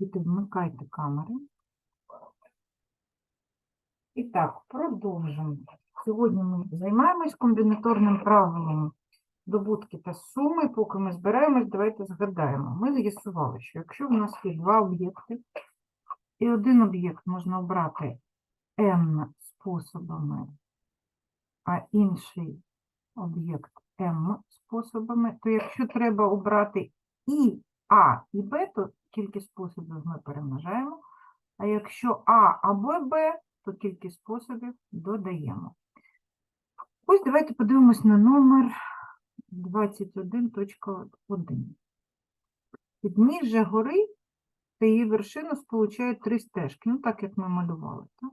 Діти, вмикайте камери. І так, продовжимо. Сьогодні ми займаємось комбінаторним правилом добутки та суми. Поки ми збираємось, давайте згадаємо. Ми з'ясували, що якщо в нас є два об'єкти, і один об'єкт можна обрати n способами, а інший об'єкт m способами, то якщо треба обрати і А, і Б, то кількість способів ми перемножаємо. А якщо А або Б, то кількість способів додаємо. Ось давайте подивимось на номер 21.1. Підніжжя гори та її вершину сполучають три стежки, ну так як ми малювали. Так?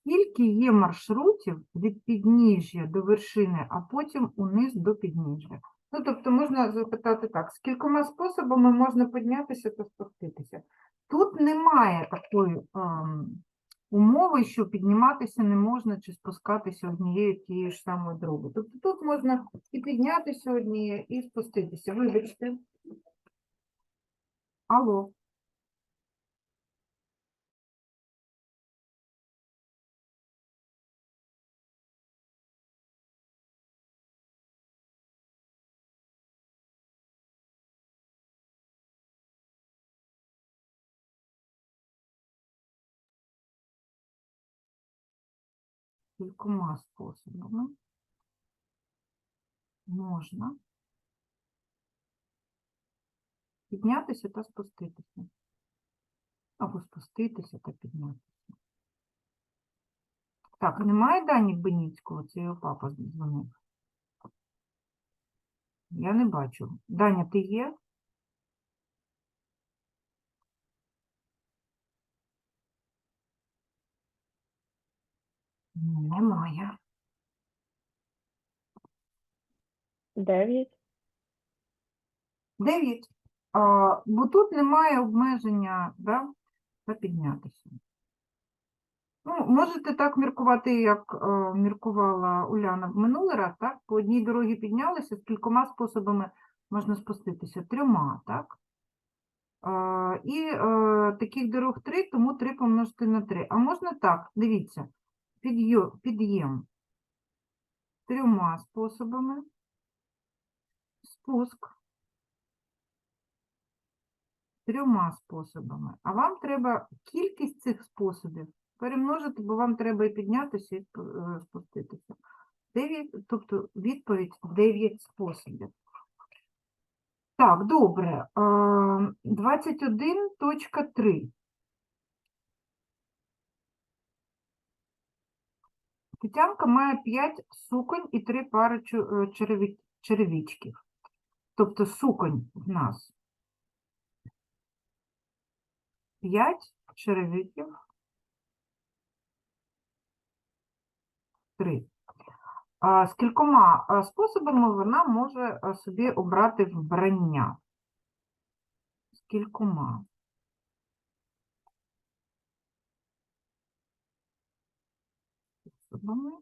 Скільки є маршрутів від підніжжя до вершини, а потім униз до підніжжя? Ну, тобто можна запитати так, з кількома способами можна піднятися та спуститися. Тут немає такої ем, умови, що підніматися не можна чи спускатися однією тією ж самою дорогою. Тобто тут можна і піднятися однією, і спуститися. Вибачте. Алло. Кількома способами можна піднятися та спуститися. Або спуститися та піднятися. Так, немає Дані Беніцького, це його папа дзвонив. Я не бачу. Даня, ти є? Немає. Дев'ять. 9. А, бо тут немає обмеження да, піднятися. Ну, можете так міркувати, як е, міркувала Уляна в минулий раз, так? По одній дорогі піднялися, з кількома способами можна спуститися. Трьома, так? Е, і е, таких дорог три, тому 3 помножити на 3. А можна так, дивіться, під'єм трьома способами, спуск трьома способами. А вам треба кількість цих способів перемножити, бо вам треба і піднятися, і е, спуститися. 9, тобто відповідь 9 способів. Так, добре. 21.3. Тетянка має 5 суконь і 3 пари е, черевичків. Тобто суконь в нас 5 черевиків, 3. З кількома способами вона може собі обрати вбрання. З кількома. Способами.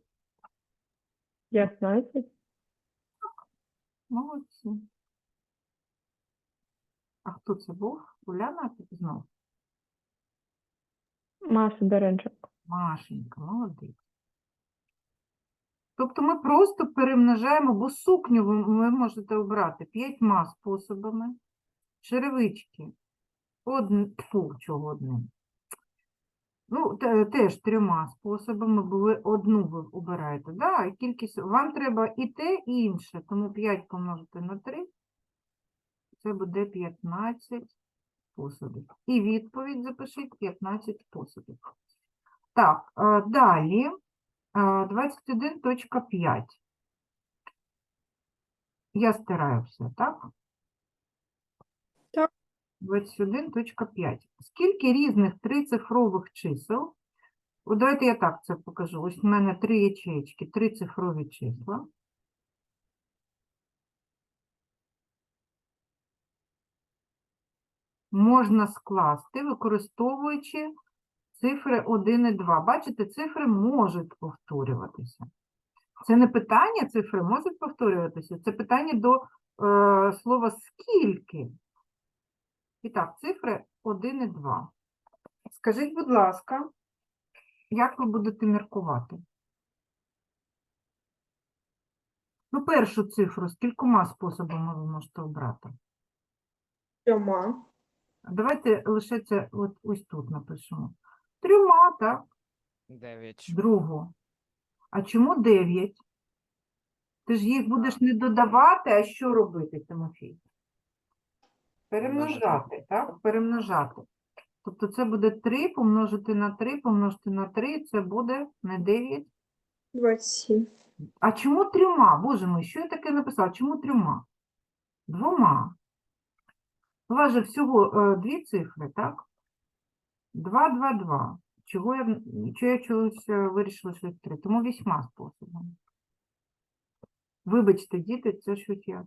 П'ятнадцять. Молодці. А хто це був? Уляна знов? Маша Доренчук. Машенька, молодець. Тобто ми просто перемножаємо, бо сукню ви, ви можете обрати п'ятьма способами, черевички, одн... Фу, чого одним. Ну, теж трьома способами, бо ви одну ви обираєте. Да? і Кількість... Вам треба і те, і інше, тому 5 помножити на 3, це буде 15 способів. І відповідь запишіть 15 способів. Так, е, далі е, 21.5. Я стираю все, так? Так. 21.5. Скільки різних трицифрових чисел? От давайте я так це покажу. Ось в мене три ячеечки, три цифрові числа. Можна скласти, використовуючи цифри 1 і 2. Бачите, цифри можуть повторюватися. Це не питання, цифри можуть повторюватися, це питання до е, слова скільки. І так, цифри 1 і 2. Скажіть, будь ласка, як ви будете міркувати? Ну, першу цифру з кількома способами ви можете обрати? Трьома. Давайте лише це от, ось тут напишемо. Трьома, так? Дев'ять. Другу. А чому 9? Ти ж їх будеш не додавати, а що робити, Тимофій? Перемножати, так? Перемножати. Тобто це буде 3 помножити на 3, помножити на 3, це буде не 9. 27. А чому трьома? Боже мій, що я таке написала? Чому трьома? Двома. У вас же всього е, дві цифри, так? 2, 2, 2. Чого я, чого я чогось е, вирішила, що три? Тому вісьма способами. Вибачте, діти, це щось я.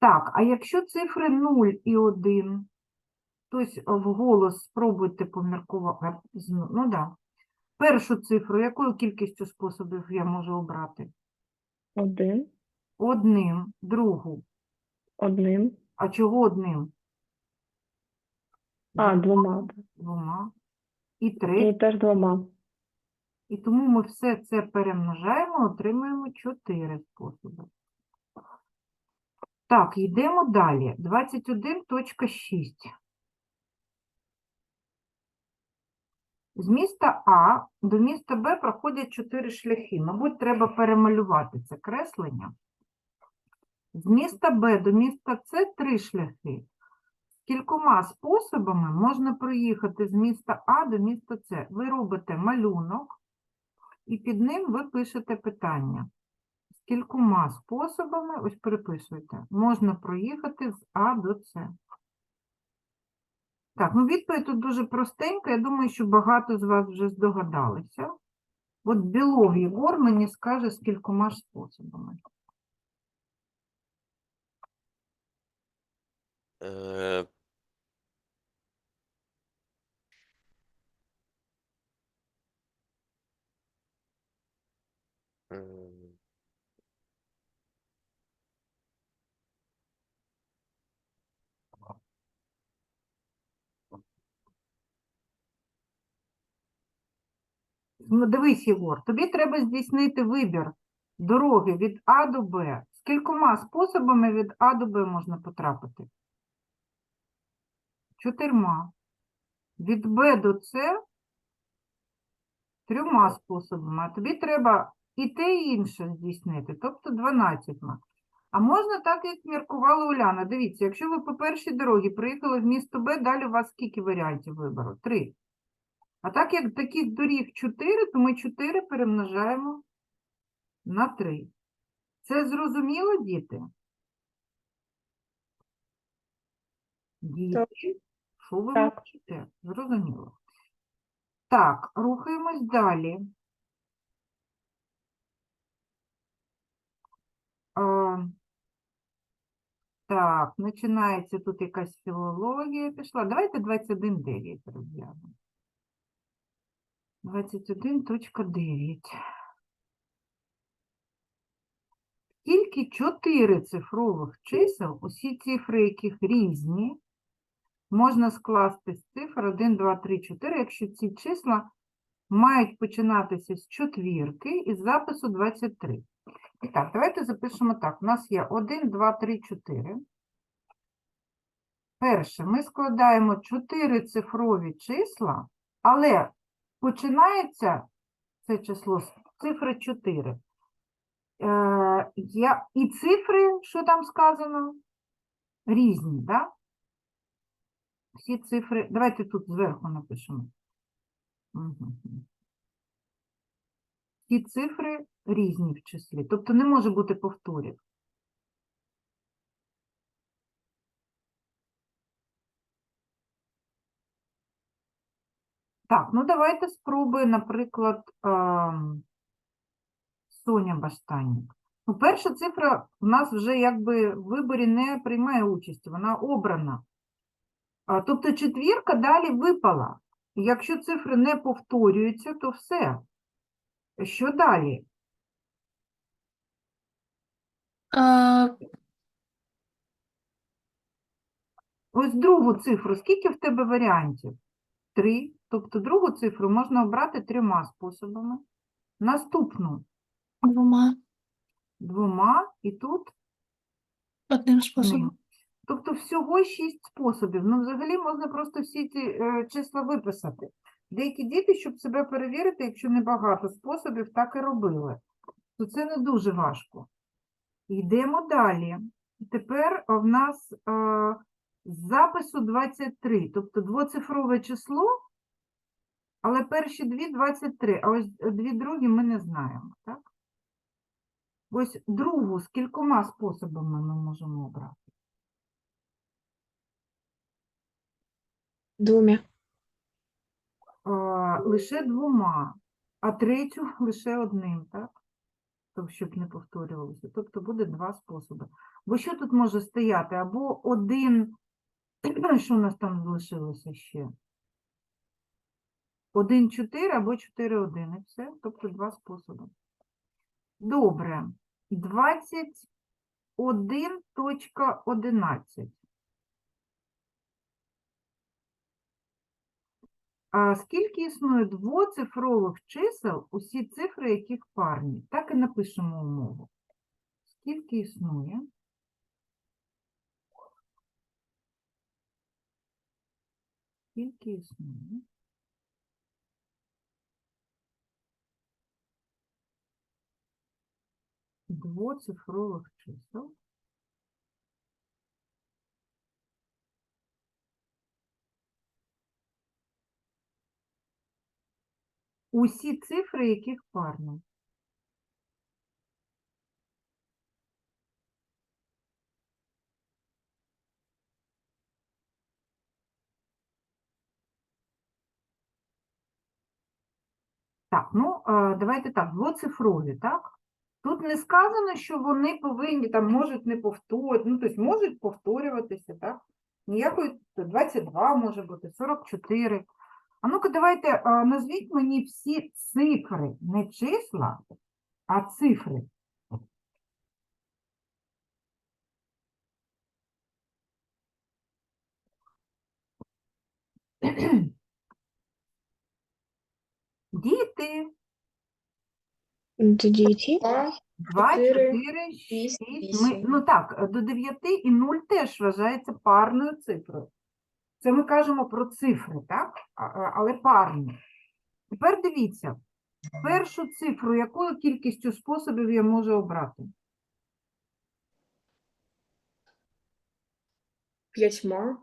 Так, а якщо цифри 0 і 1, хтось вголос спробуйте поміркувати. Ну. Да. Першу цифру, якою кількістю способів я можу обрати? Один. Одним, другу. Одним. А чого одним? А, двома. Двома. І І три. теж двома. І тому ми все це перемножаємо, отримуємо чотири способи. Так, йдемо далі. 21.6. З міста А до міста Б проходять чотири шляхи. Мабуть, треба перемалювати це креслення. З міста Б до міста С три шляхи. Кількома способами можна проїхати з міста А до міста С. Ви робите малюнок, і під ним ви пишете питання. З кількома способами, ось переписуйте, можна проїхати з А до С. Так, ну відповідь тут дуже простенька. Я думаю, що багато з вас вже здогадалися. От Білов Єгор мені скаже, з кількома способами. Е, Ну, дивись, Єгор, тобі треба здійснити вибір дороги від А до Б. З кількома способами від А до Б можна потрапити? Чотирма. Від Б до С трьома способами. А тобі треба і те, і інше здійснити, тобто 12. А можна так, як міркувала Уляна. Дивіться, якщо ви по першій дорогі приїхали в місто Б, далі у вас скільки варіантів вибору? Три. А так як таких доріг 4, то ми 4 перемножаємо на 3. Це зрозуміло, діти? Діти, що ви Так. мовчите? Зрозуміло. Так, рухаємось далі. Е, Так, починається тут якась філологія пішла. Давайте 21.9 розглянемо. 21.9. Тільки чотири цифрових чисел, усі цифри яких різні, можна скласти з цифр 1, 2, 3, 4, якщо ці числа мають починатися з четвірки із запису 23. І так, давайте запишемо так. У нас є 1, 2, 3, 4. Перше, ми складаємо 4 цифрові числа, але починається це число з цифри 4. Е, і цифри, що там сказано, різні? Да? Всі цифри, давайте тут зверху напишемо. Всі цифри різні в числі, тобто не може бути повторів. Так, ну давайте спробуємо, наприклад, Соня Баштанник. Ну, перша цифра у нас вже якби в виборі не приймає участі, вона обрана. А, тобто четвірка далі випала. Якщо цифри не повторюються, то все. Що далі? Е, Ось другу цифру. Скільки в тебе варіантів? Три. Тобто другу цифру можна обрати трьома способами. Наступну Двома. двома і тут Одним способом. Тобто всього шість способів. Ну, взагалі можна просто всі ці е, числа виписати. Деякі діти, щоб себе перевірити, якщо небагато способів, так і робили. То це не дуже важко. Йдемо далі. Тепер в нас е, з запису 23, тобто двоцифрове число, але перші дві 23, а ось дві другі ми не знаємо. Так? Ось другу з кількома способами ми можемо обрати. Двумя. а, лише двома, а третю лише одним, так? Тобто, щоб не повторювалося. Тобто буде два способи. Бо що тут може стояти? Або один, що у нас там залишилося ще? Один, чотири або чотири, один. І все. Тобто два способи. Добре. 21.11. А скільки існує двоцифрових чисел, усі цифри яких парні? Так і напишемо умову. Скільки існує? Скільки існує? Двоцифрових чисел. Усі цифри, яких парні. Так, ну е, давайте так, двоцифрові, так? Тут не сказано, що вони повинні там можуть не повторювати, ну, тобто можуть повторюватися, так? Ніякої 22 може бути, 44. А ну-ка, давайте назвіть мені всі цифри, не числа, а цифри. Діти. До девяти. 2, Чотири, 4, шість, 6. Ми, ну так, до 9 і 0 теж вважається парною цифрою. Це ми кажемо про цифри, так? Але парні. Тепер дивіться, першу цифру, якою кількістю способів я можу обрати? П'ятьма.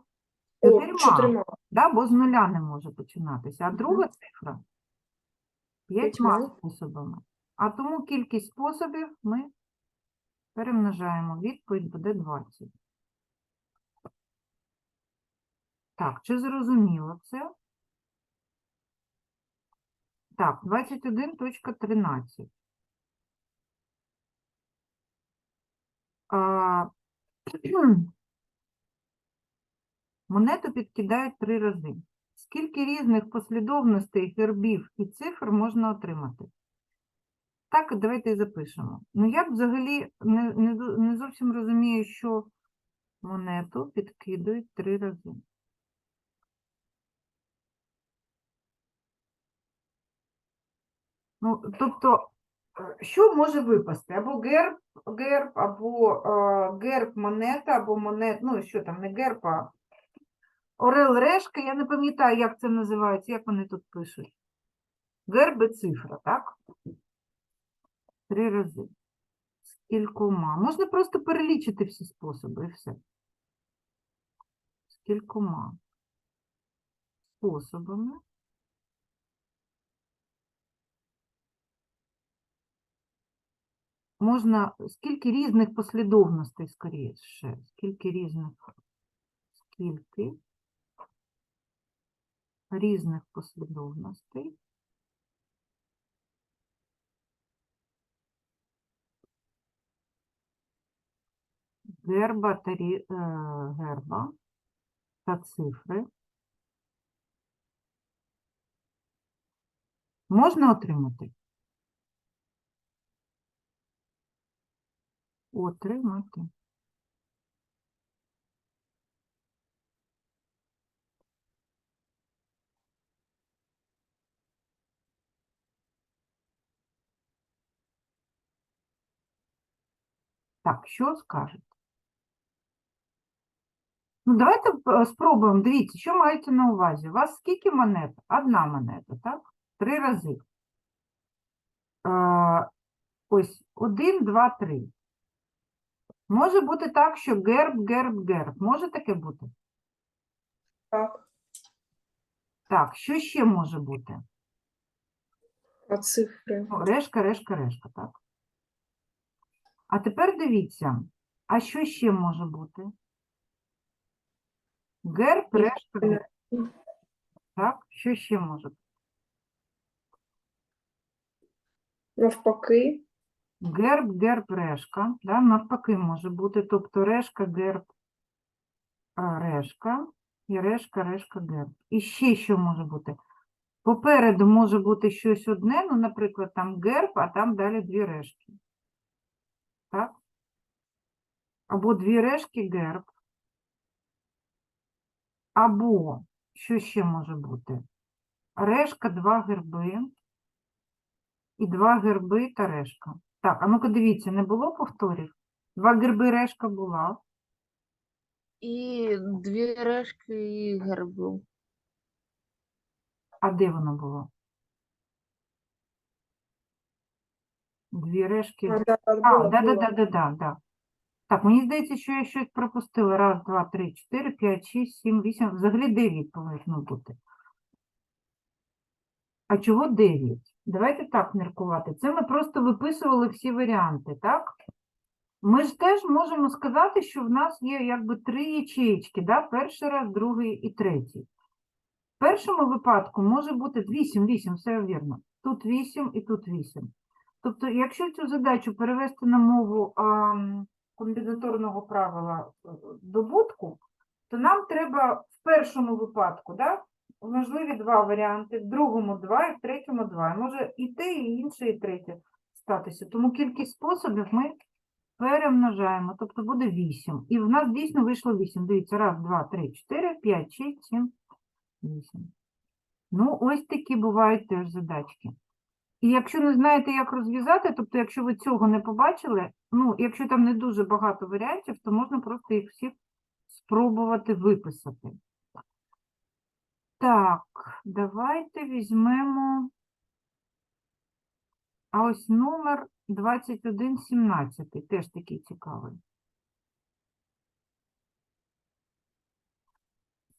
Чотирма. Да? Бо з нуля не може починатися. А друга цифра П'ятьма. способами. А тому кількість способів ми перемножаємо. Відповідь буде 20. Так, чи зрозуміло це? Так, 21.13. А, Монету підкидають три рази. Скільки різних послідовностей гербів і цифр можна отримати? Так, давайте і запишемо. Ну, я б взагалі не, не, не зовсім розумію, що монету підкидують три рази. Ну, тобто, е, що може випасти? Або герб, герб, або е, герб монета, або монет, ну що там, не герб, а Орел Решка, я не пам'ятаю, як це називається, як вони тут пишуть. Герб і цифра, так? Три рази. З кількома. Можна просто перелічити всі способи і все. З кількома способами. Можна скільки різних послідовностей, скоріше, скільки різних, скільки різних послідовностей. Герба та, рі- е, герба та цифри. Можна отримати? отримати. Так, що скажете? Ну, давайте е, спробуємо. Дивіться, що маєте на увазі? У вас скільки монет? Одна монета, так? Три рази. Е, ось один, два, три. Може бути так, що герб, герб, герб. Може таке бути? Так. Так, що ще може бути? А цифри? Ну, решка, решка, решка, так? А тепер дивіться, а що ще може бути? Герб, решка, герб. Так, що ще може бути? Навпаки. Герб, герб, решка, да, навпаки може бути, тобто решка, герб, решка, і решка, решка, герб. І ще що може бути? Попереду може бути щось одне, ну, наприклад, там герб, а там далі дві решки. Так? Або дві решки герб. Або, що ще може бути? Решка, два герби. І два герби та решка. Так, а ну-ка дивіться, не було повторів? Два герби решка була. І дві решки і герб був. А де воно було? Дві решки. А, да, А, да, да, да, да, да, да. Так, мені здається, що я щось пропустила. Раз, два, три, чотири, п'ять, шість, сім, вісім. Взагалі дев'ять повинно бути. А чого дев'ять? Давайте так міркувати. Це ми просто виписували всі варіанти, так? Ми ж теж можемо сказати, що в нас є якби три ячеїчки, да? перший раз, другий і третій. В першому випадку може бути 8, 8, все вірно. Тут 8 і тут 8. Тобто, якщо цю задачу перевести на мову а, комбінаторного правила е, добутку, то нам треба в першому випадку, да, можливі два варіанти, в другому два і в третьому два. Може і те, і інше, і третє статися. Тому кількість способів ми перемножаємо, тобто буде 8. І в нас дійсно вийшло 8. Дивіться, раз, два, три, чотири, п'ять, шість, сім, вісім. Ну, ось такі бувають теж задачки. І якщо не знаєте, як розв'язати, тобто, якщо ви цього не побачили, ну, якщо там не дуже багато варіантів, то можна просто їх всіх спробувати виписати. Так, давайте візьмемо. А ось номер 2117, теж такий цікавий.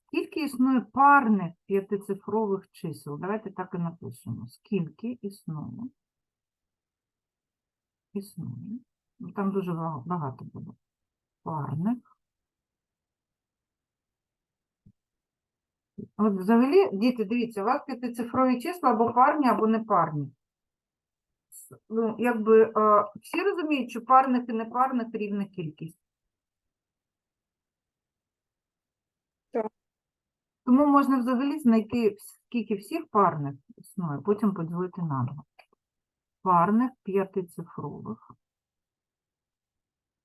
Скільки існує парних п'ятицифрових чисел? Давайте так і напишемо. Скільки існує? Існує. Ну, Там дуже багато буде. Парних. От взагалі, діти, дивіться, у вас п'ятицифрові числа або парні, або непарні. Ну, якби всі розуміють, що парних і непарних рівна кількість. Так. Тому можна взагалі знайти, скільки всіх парних існує, потім поділити на два. Парних п'ятицифрових.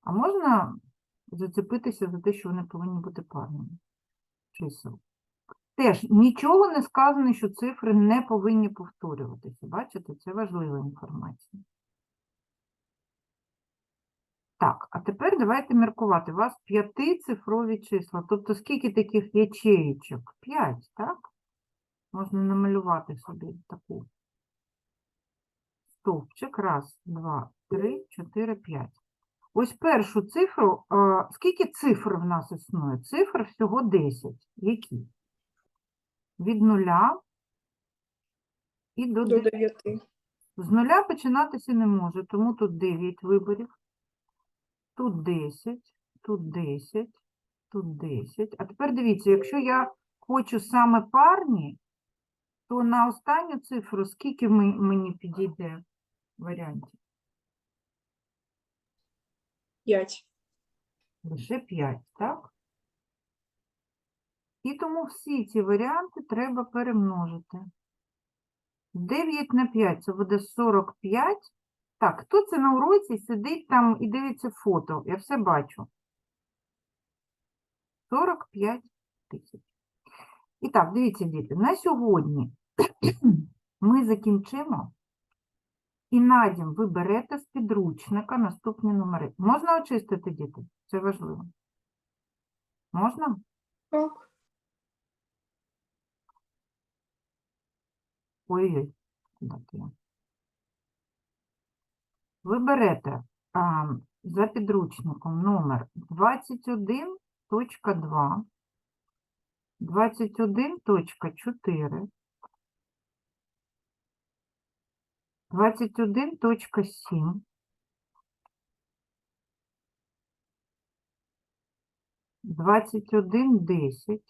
А можна зацепитися за те, що вони повинні бути парними чисел. Теж нічого не сказано, що цифри не повинні повторюватися. Бачите, це важлива інформація. Так, а тепер давайте міркувати. У вас п'ятицифрові числа. Тобто скільки таких ячеїчок? П'ять, так? Можна намалювати собі таку. Стовпчик. Раз, два, три, чотири, п'ять. Ось першу цифру. Скільки цифр в нас існує? Цифр всього 10. Які? Від нуля і до До 10. 9. З нуля починатися не може, тому тут 9 виборів, тут 10, тут 10, тут 10. А тепер дивіться, якщо я хочу саме парні, то на останню цифру скільки ми- мені підійде варіантів? 5. Лише 5, так? І тому всі ці варіанти треба перемножити. 9 на 5 це буде 45. Так, хто це на уроці сидить там і дивиться фото? Я все бачу. 45 тисяч. І так, дивіться, діти, на сьогодні ми закінчимо. І надім ви берете з підручника наступні номери. Можна очистити, діти? Це важливо. Можна? Так. Ой-ой, куди ти? Ви берете а, за підручником номер 21.2, 21.4, 21.7, 21.10,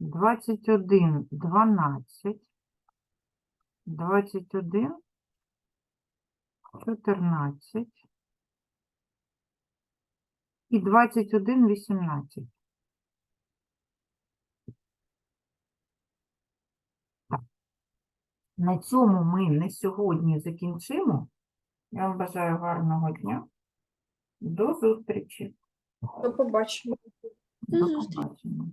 21.12, 21, 14 і 21, 18. Так. На цьому ми на сьогодні закінчимо. Я вам бажаю гарного дня. До зустрічі. До побачення. До побачення.